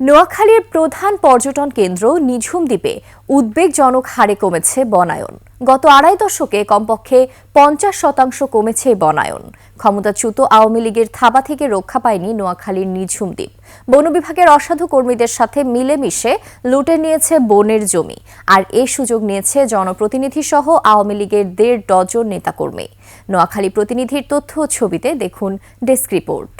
নোয়াখালীর প্রধান পর্যটন কেন্দ্র নিঝুম দ্বীপে উদ্বেগজনক হারে কমেছে বনায়ন। গত আড়াই দশকে কমপক্ষে পঞ্চাশ শতাংশ কমেছে বনায়ন। ক্ষমতাচ্যুত আওয়ামী লীগের থাবা থেকে রক্ষা পায়নি নোয়াখালীর নিঝুম দ্বীপ। বন বিভাগের অসাধু কর্মীদের সাথে মিলেমিশে লুটে নিয়েছে বনের জমি, আর এ সুযোগ নিয়েছে জনপ্রতিনিধি সহ আওয়ামী লীগের দেড় ডজন নেতাকর্মী। নোয়াখালী প্রতিনিধির তথ্য ছবিতে দেখুন ডেস্ক রিপোর্ট।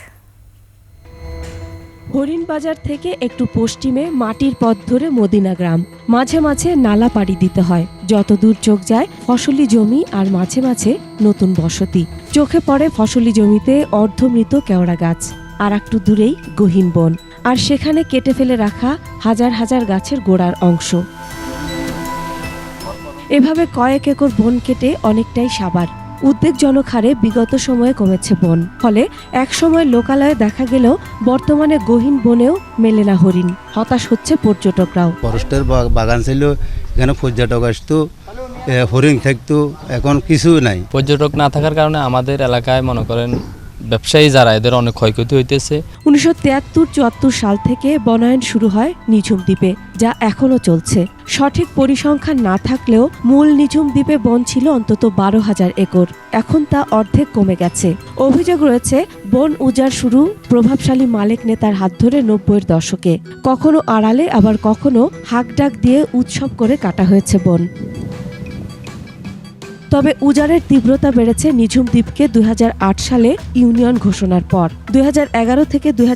হরিণবাজার থেকে একটু পশ্চিমে মাটির পথ ধরে মদিনা গ্রাম। মাঝে মাঝে নালা পাড়ি দিতে হয়। যত দূর চোখ যায়, ফসলি জমি আর মাঝে মাঝে নতুন বসতি। চোখে পড়ে ফসলি জমিতে অর্ধমৃত কেওড়া গাছ। আর একটু দূরেই গহীন বন। আর সেখানে কেটে ফেলে রাখা হাজার হাজার গাছের গোড়ার অংশ। এভাবে কয়েক একর বন কেটে অনেকটাই সাবার। উদ্বেগজনক হারে বিগত সময়ে কমেছে বন। ফলে এক সময় লোকালয়ে দেখা গেলেও বর্তমানে গহীন বনেও মেলে না হরিণ। হতাশ হচ্ছে পর্যটকরাও। ফরেস্টের বাগান ছিল এখানে পর্যটক আসতো হরিণ থাকতো এখন কিছু নাই। পর্যটক না থাকার কারণে আমাদের এলাকায় মনে করেন ব্যবসায়ী যারা, এদের অনেক ক্ষয়ক্ষতি হইতেছে। উনিশশো তিয়াত্তর চুয়াত্তর সাল থেকে বনায়ন শুরু হয় নিঝুম দ্বীপে, যা এখনও চলছে। সঠিক পরিসংখ্যান না থাকলেও মূল নিঝুম দ্বীপে বন ছিল অন্তত বারো হাজার একর। এখন তা অর্ধেক কমে গেছে। অভিযোগ রয়েছে, বন উজাড় শুরু প্রভাবশালী মালিক নেতার হাত ধরে নব্বইয়ের দশকে। কখনো আড়ালে, আবার কখনো হাকডাক দিয়ে উৎসব করে কাটা হয়েছে বন। তবে উজারের তীব্রতা বেড়েছে নিঝুম দ্বীপকে দুই হাজার আট সালে ইউনিয়ন ঘোষণার পর। দুই হাজার এগারো থেকে দুই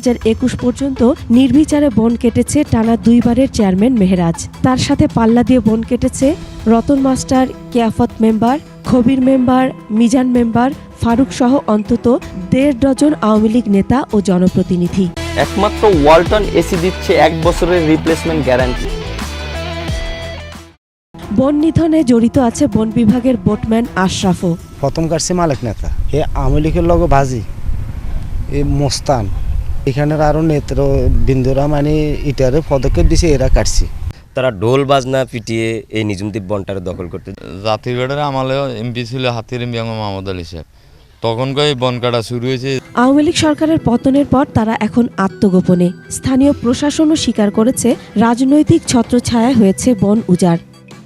পর্যন্ত নির্বিচারে বন কেটেছে টানা দুইবারের চেয়ারম্যান মেহরাজ। তার সাথে পাল্লা দিয়ে বন কেটেছে Ratan master, Keyafat member, Khabir member, Mizan member, Faruk সহ অন্তত দেড় ডজন আওয়ামী লীগ নেতা ও জনপ্রতিনিধি। একমাত্র ওয়ালটন এসি দিচ্ছে এক বছরের রিপ্লেসমেন্ট গ্যারান্টি বন নিধনে জড়িত আছে বন বিভাগের বোটম্যান আশরাফও। প্রথম কাটছে মালিক নেতা। এ আওয়ামী লীগের লগে ভাজি। এ মোস্তান। এখানের আরও নেত্র বিন্দুরা মানে ইটারে পদক্ষেপ দিছে এরা কাটছে। তারা ঢোল বাজনা পিটিয়ে এই নিজুমদ্বীপ বনটারে দখল করতে জাতিগড়ের আমলেও এমপি ছিল হাতির এমপি আমার মাহমুদ আলী সাহেব। তখনকার বন কাটা শুরু হয়েছে। আওয়ামী লীগ সরকারের পতনের পর তারা এখন আত্মগোপনে। স্থানীয় প্রশাসনও স্বীকার করেছে রাজনৈতিক ছত্রছায়া হয়েছে বন উজাড়।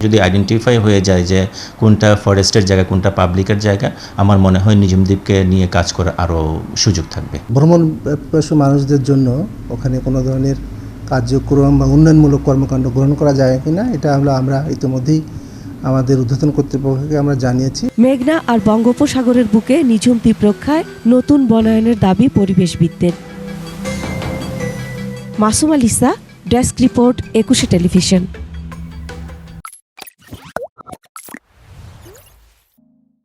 যদি আইডেন্টিফাই হয়ে যায় যে কোনটা ফরেস্টের জায়গা কোনটা পাবলিকের জায়গা আমার মনে হয় নিজুমদ্বীপকে নিয়ে কাজ করার আরও সুযোগ থাকবে। ভ্রমণ পিপাসু মানুষদের জন্য ওখানে কোনো ধরনের কার্যক্রম বা উন্নয়নমূলক কর্মকাণ্ড গ্রহণ করা যায় কিনা এটা হলো আমরা ইতিমধ্যেই আমাদের উদ্বোধন কর্তৃপক্ষকে আমরা জানিয়েছি। মেঘনা আর বঙ্গোপসাগরের বুকে নিঝুম দ্বীপ রক্ষায় নতুন বনায়নের দাবি পরিবেশবিদদের। Masum Alisa desk report Ekushey television.